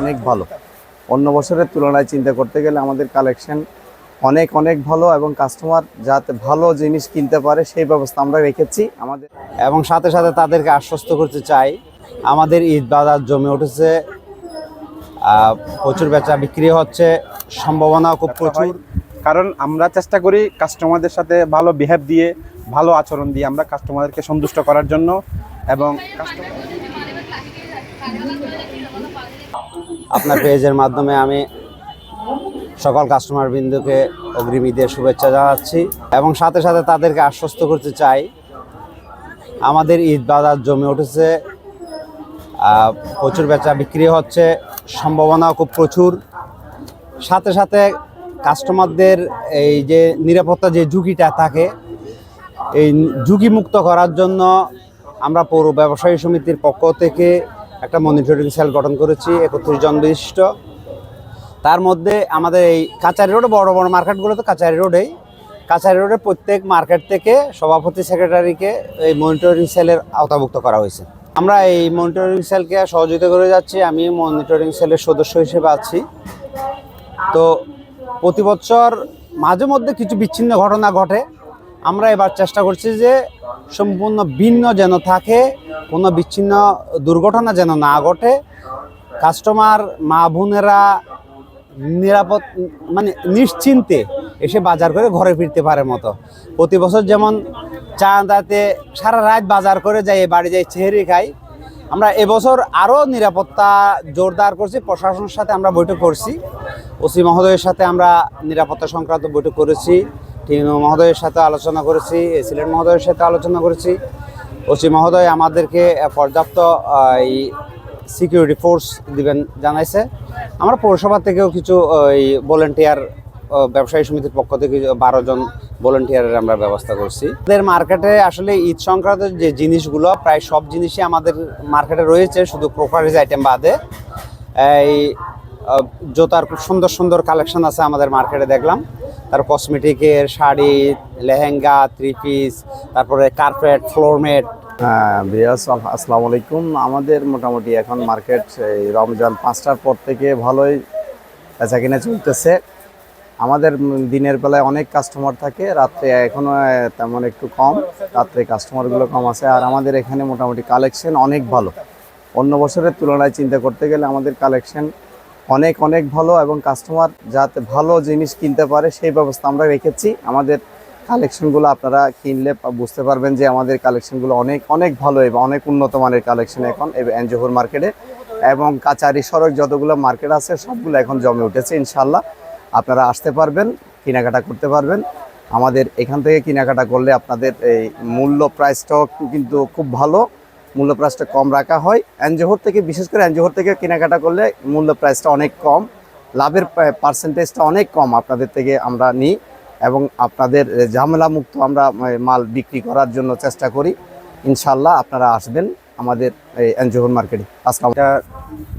অনেক ভালো। অন্য বছরের তুলনায় চিন্তা করতে গেলে আমাদের কালেকশন অনেক অনেক ভালো এবং কাস্টমার যাতে ভালো জিনিস কিনতে পারে সেই ব্যবস্থা আমরা রেখেছি আমাদের। এবং সাথে সাথে তাদেরকে আশ্বস্ত করতে চাই আমাদের ঈদ বাজার জমে উঠেছে প্রচুর বেচা বিক্রি হচ্ছে সম্ভাবনা খুব প্রচুর। কারণ আমরা চেষ্টা করি কাস্টমারদের সাথে ভালো বিহেভ দিয়ে ভালো আচরণ দিয়ে আমরা কাস্টমারদেরকে সন্তুষ্ট করার জন্য এবং কাস্টমার আপনার পেজের মাধ্যমে আমি সকল কাস্টমার বিন্দুকে অগ্রিম ঈদের শুভেচ্ছা জানাচ্ছি এবং সাথে সাথে তাদেরকে আশ্বস্ত করতে চাই। আমাদের ঈদ বাজার জমে উঠেছে প্রচুর বেচা বিক্রি হচ্ছে সম্ভাবনা খুব প্রচুর। সাথে সাথে কাস্টমারদের এই যে নিরাপত্তা যে ঝুঁকিটা থাকে, এই ঝুঁকিমুক্ত করার জন্য আমরা পৌর ব্যবসায়ী সমিতির পক্ষ থেকে একটা মনিটরিং সেল গঠন করেছি, একত্রিশ জন বিশিষ্ট। তার মধ্যে আমাদের এই কাচারি রোডে, বড় বড় মার্কেটগুলো তো কাচারি রোডেই। কাচারি রোডে প্রত্যেক মার্কেট থেকে সভাপতি, সেক্রেটারিকে এই মনিটরিং সেলের আওতাভুক্ত করা হয়েছে। আমরা এই মনিটরিং সেলকে সহযোগিতা করে যাচ্ছি, আমি মনিটরিং সেলের সদস্য হিসেবে আছি। তো প্রতি বছর মাঝে মধ্যে কিছু বিচ্ছিন্ন ঘটনা ঘটে আমরা এবার চেষ্টা করছি যে সম্পূর্ণ ভিন্ন যেন থাকে, কোনো বিচ্ছিন্ন দুর্ঘটনা যেন না ঘটে। কাস্টমার মা বোনেরা নিরাপদ মানে নিশ্চিন্তে এসে বাজার করে ঘরে ফিরতে পারে মতো। প্রতি বছর যেমন চাঁদাতে সারা রাত বাজার করে যাই বাড়ি যাই চেহারি খাই। আমরা এবছর আরও নিরাপত্তা জোরদার করছি, প্রশাসনের সাথে আমরা বৈঠক করছি। ওসি মহোদয়ের সাথে আমরা নিরাপত্তা সংক্রান্ত বৈঠক করেছি। টিএনও মহোদয়ের সাথে আলোচনা করেছি এসিলেট মহোদয়ের সাথে আলোচনা করেছি। ওসি মহোদয় আমাদেরকে পর্যাপ্ত এই সিকিউরিটি ফোর্স দিবেন, জানাইছে। আমরা পৌরসভা থেকেও কিছু ওই ভলেন্টিয়ার ব্যবসায়ী সমিতির পক্ষ থেকে বারো জন ভলেন্টিয়ারের আমরা ব্যবস্থা করছি। আমাদের মার্কেটে আসলে ঈদ সংক্রান্ত যে জিনিসগুলো, প্রায় সব জিনিসই আমাদের মার্কেটে রয়েছে, শুধু ক্রোকারিজ আইটেম বাদে। এই জোতার খুব সুন্দর সুন্দর কালেকশন আছে আমাদের মার্কেটে দেখলাম। তার কসমেটিকের শাড়ি, লেহেঙ্গা থ্রি পিস তারপরে কার্পেট ফ্লোরমেট হ্যাঁ আসসালামু আলাইকুম। আমাদের মোটামুটি এখন মার্কেট এই রমজান পাঁচটার পর থেকে ভালোই বেচা কিনা চলতেছে। আমাদের দিনের বেলায় অনেক কাস্টমার থাকে, রাত্রে এখনও তেমন একটু কম। রাত্রে কাস্টমারগুলো কম আছে, আর আমাদের এখানে মোটামুটি কালেকশন অনেক ভালো। অন্য বছরের তুলনায় চিন্তা করতে গেলে আমাদের কালেকশন অনেক অনেক ভালো এবং কাস্টমার যাতে ভালো জিনিস কিনতে পারে সেই ব্যবস্থা আমরা রেখেছি। আমাদের কালেকশনগুলো আপনারা কিনলে বুঝতে পারবেন যে আমাদের কালেকশনগুলো অনেক অনেক ভালো এবং অনেক উন্নত মানের কালেকশন এখন এনজোহর মার্কেটে এবং কাচারি সড়ক যতগুলো মার্কেট আছে সবগুলো এখন জমে উঠেছে ইনশাল্লাহ আপনারা আসতে পারবেন, কেনাকাটা করতে পারবেন। আমাদের এখান থেকে কেনাকাটা করলে আপনাদের এই মূল্য প্রাইসটাও কিন্তু খুব ভালো। মূল্য প্রাইসটা কম রাখা হয়। এনজোহর থেকে, বিশেষ করে এনজোহর থেকে কেনাকাটা করলে মূল্য প্রাইসটা অনেক কম। লাভের পার্সেন্টেজটা অনেক কম আপনাদের থেকে আমরা নিই এবং আপনাদের ঝামেলা মুক্ত আমরা মাল বিক্রি করার জন্য চেষ্টা করি। ইনশাল্লাহ আপনারা আসবেন আমাদের এই এনজোহর মার্কেটে আসসালাম এটা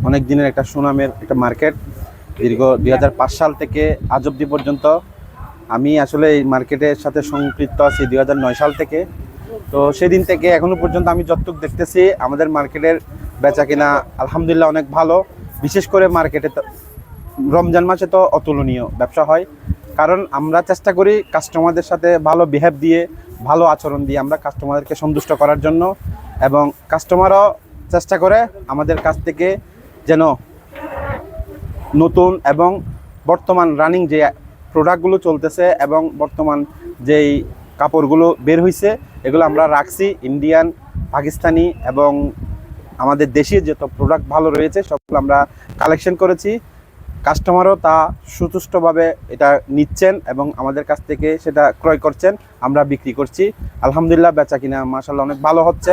অনেক দিনের একটা সুনামের একটা মার্কেট দীর্ঘ দুই হাজার পাঁচ সাল থেকে আজ অব্দি পর্যন্ত আমি আসলে এই মার্কেটের সাথে সম্পৃক্ত আছি। দুই হাজার নয় সাল থেকে তো সেদিন থেকে এখনও পর্যন্ত আমি যতটুকু দেখতেছি, আমাদের মার্কেটের বেচা কিনা আলহামদুলিল্লাহ অনেক ভালো। বিশেষ করে মার্কেটে রমজান মাসে তো অতুলনীয় ব্যবসা হয়। কারণ আমরা চেষ্টা করি কাস্টমারদের সাথে ভালো বিহেভ দিয়ে, ভালো আচরণ দিয়ে আমরা কাস্টমারদেরকে সন্তুষ্ট করার জন্য এবং কাস্টমারও চেষ্টা করে আমাদের কাছ থেকে যেন নতুন এবং বর্তমান রানিং যে প্রোডাক্টগুলো চলতেছে এবং বর্তমান যেই কাপড়গুলো বের হয়েছে এগুলো আমরা রাখছি। ইন্ডিয়ান পাকিস্তানি এবং আমাদের দেশীয় যত প্রোডাক্ট ভালো রয়েছে সবগুলো আমরা কালেকশন করেছি। কাস্টমারও তা সুতুষ্টভাবে এটা নিচ্ছেন এবং আমাদের কাছ থেকে সেটা ক্রয় করছেন আমরা বিক্রি করছি। আলহামদুলিল্লাহ বেচা কিনা মাসাল্লাহ অনেক ভালো হচ্ছে।